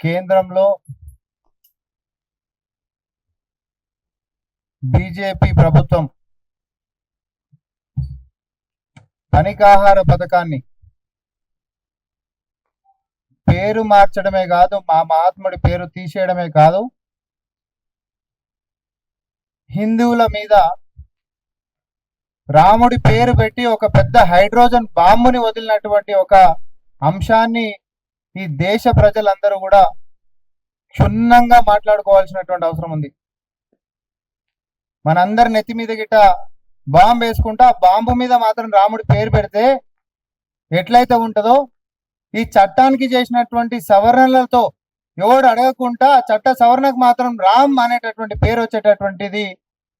కేంద్రంలో బీజేపీ ప్రభుత్వం పనికాహార పథకాన్ని పేరు మార్చడమే కాదు మా మహాత్ముడి పేరు తీసేయడమే కాదు హిందువుల మీద రాముడి పేరు పెట్టి ఒక పెద్ద హైడ్రోజన్ బాంబుని వదిలినటువంటి ఒక అంశాన్ని ఈ దేశ ప్రజలందరూ కూడా క్షుణ్ణంగా మాట్లాడుకోవాల్సినటువంటి అవసరం ఉంది. మనందరి నెత్తి మీద గిట్ట బాంబు వేసుకుంటా బాంబు మీద మాత్రం రాముడి పేరు పెడితే ఎట్లయితే ఉంటుందో ఈ చట్టానికి చేసినటువంటి సవరణలతో ఎవడు అడగకుండా చట్ట సవరణకు మాత్రం రామ్ అనేటటువంటి పేరు వచ్చేటటువంటిది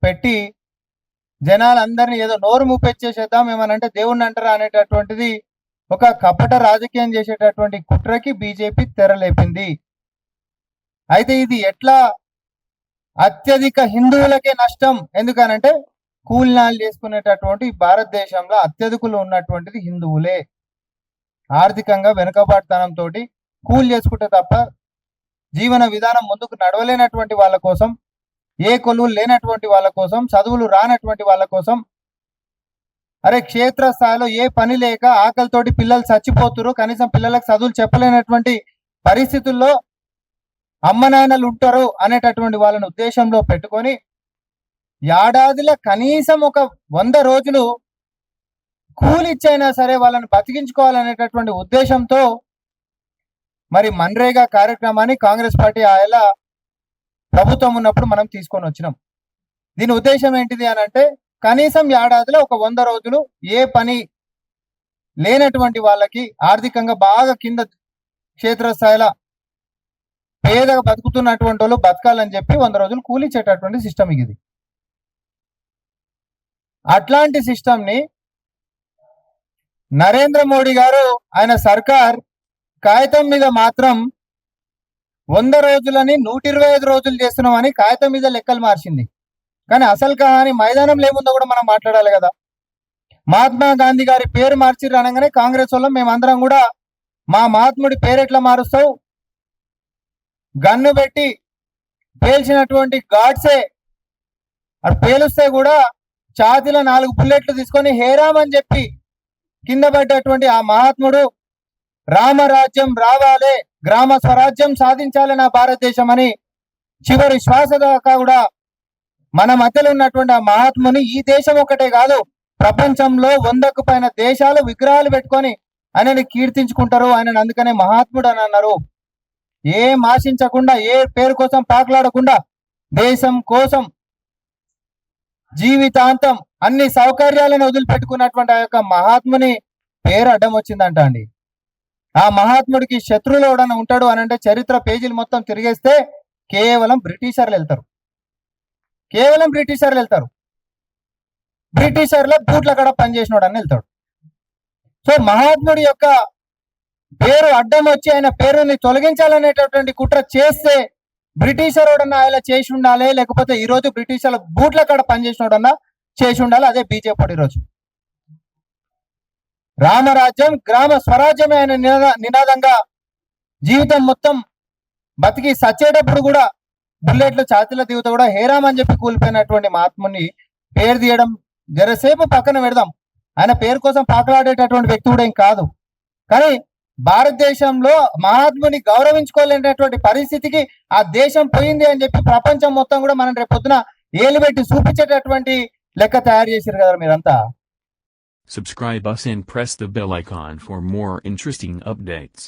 పెట్టి జనాలందరినీ ఏదో నోరు ముప్పెచ్చేసేద్దాం ఏమనంటే దేవుణ్ణి అంటారా అనేటటువంటిది ఒక కపట రాజకీయం చేసేటటువంటి కుట్రకి బీజేపీ తెరలేపింది. అయితే ఇది ఎట్లా? అత్యధిక హిందువులకే నష్టం. ఎందుకనంటే కూలినాలు చేసుకునేటటువంటి భారతదేశంలో అత్యధికులు ఉన్నటువంటిది హిందువులే. ఆర్థికంగా వెనుకబాటుతనంతో కూలి చేసుకుంటే తప్ప జీవన విధానం ముందుకు నడవలేనటువంటి వాళ్ళ కోసం ఏ కొలువులు లేనటువంటి వాళ్ళ కోసం చదువులు రానటువంటి వాళ్ళ కోసం అరే క్షేత్ర స్థాయిలో ఏ పని లేక ఆకలితోటి పిల్లలు చచ్చిపోతురు కనీసం పిల్లలకు చదువులు చెప్పలేనటువంటి పరిస్థితుల్లో అమ్మ నాయనలు ఉంటారు అనేటటువంటి వాళ్ళని ఉద్దేశంలో పెట్టుకొని ఏడాదిలో కనీసం ఒక వంద రోజులు కూలిచ్చైనా సరే వాళ్ళని బతికించుకోవాలనేటటువంటి ఉద్దేశంతో మరి మన్రేగా కార్యక్రమాన్ని కాంగ్రెస్ పార్టీ ఆయల ప్రభుత్వం ఉన్నప్పుడు మనం తీసుకొని వచ్చినాం. దీని ఉద్దేశం ఏంటిది అని అంటే కనీసం ఏడాదిలో ఒక వంద రోజులు ఏ పని లేనటువంటి వాళ్ళకి ఆర్థికంగా బాగా కింద క్షేత్రస్థాయిలో పేదగా బతుకుతున్నటువంటి వాళ్ళు బతకాలని చెప్పి వంద రోజులు కూలిచ్చేటటువంటి సిస్టమ్ ఇది. అట్లాంటి సిస్టమ్ని నరేంద్ర మోడీ గారు ఆయన సర్కార్ కాగితం మీద మాత్రం వంద రోజులని నూట ఇరవై ఐదు రోజులు చేస్తున్నామని కాగితం మీద లెక్కలు మార్చింది. కానీ అసలు కహాని మైదానం లేముందో కూడా మనం మాట్లాడాలి కదా. మహాత్మా గాంధీ గారి పేరు మార్చిర్రు అనగానే కాంగ్రెస్ వాళ్ళం మేమందరం కూడా మా మహాత్ముడి పేరు ఎట్లా మారుస్తావు? గన్ను పెట్టి పేల్చినటువంటి గాడ్సే అది పేలుస్తే కూడా ఛాతీలో నాలుగు బుల్లెట్లు తీసుకొని హేరామ్ అని చెప్పి కింద పడ్డటువంటి ఆ మహాత్ముడు రామరాజ్యం రావాలే గ్రామ స్వరాజ్యం సాధించాలి నా భారతదేశం అని చివరి శ్వాస దాకా కూడా మన మధ్యలో ఉన్నటువంటి ఆ మహాత్ముని ఈ దేశం ఒకటే కాదు ప్రపంచంలో వందకు పైన దేశాలు విగ్రహాలు పెట్టుకొని ఆయనని కీర్తించుకుంటారు ఆయన అందుకనే మహాత్ముడు అని అన్నారు. ఏం ఆశించకుండా ఏ పేరు కోసం పాకులాడకుండా దేశం కోసం జీవితాంతం అన్ని సౌకర్యాలను వదిలిపెట్టుకున్నటువంటి ఆ యొక్క మహాత్ముని పేరు అడ్డం వచ్చిందంట అండి. ఆ మహాత్ముడికి శత్రువులు ఎవడన్నా ఉంటాడు అని అంటే చరిత్ర పేజీలు మొత్తం తిరిగేస్తే కేవలం బ్రిటిషర్లు వెళ్తారు. కేవలం బ్రిటిషర్లు వెళ్తారు. బ్రిటిషర్ల బూట్ల కడ పనిచేసినోడు అని వెళ్తాడు. సో మహాత్ముడి యొక్క పేరు అడ్డం వచ్చి ఆయన పేరుని తొలగించాలనేటటువంటి కుట్ర చేస్తే బ్రిటిషరుడన్నా ఆయన చేసి ఉండాలి లేకపోతే ఈ రోజు బ్రిటిషర్ల బూట్ల కాడ పనిచేసినోడన్నా చేసి ఉండాలి అదే బీజేపీ ఈరోజు రామరాజ్యం గ్రామ స్వరాజ్యమే ఆయన నినాదంగా జీవితం మొత్తం బతికి సచ్చేటప్పుడు కూడా బుల్లెట్లు ఛాతీల దిగుతా కూడా హేరామ్ అని చెప్పి కూలిపోయినటువంటి మహాత్ముని పేరు తీయడం జరసేపు పక్కన పెడదాం. ఆయన పేరు కోసం పాకలాడేటటువంటి వ్యక్తి కూడా ఏం కాదు. కానీ భారతదేశంలో మహాత్ముని గౌరవించుకోలేనటువంటి పరిస్థితికి ఆ దేశం పోయింది అని చెప్పి ప్రపంచం మొత్తం కూడా మనం రేపు పొద్దున చూపించేటటువంటి లెక్క తయారు చేశారు కదా మీరంతా. Subscribe us and press the bell icon for more interesting updates.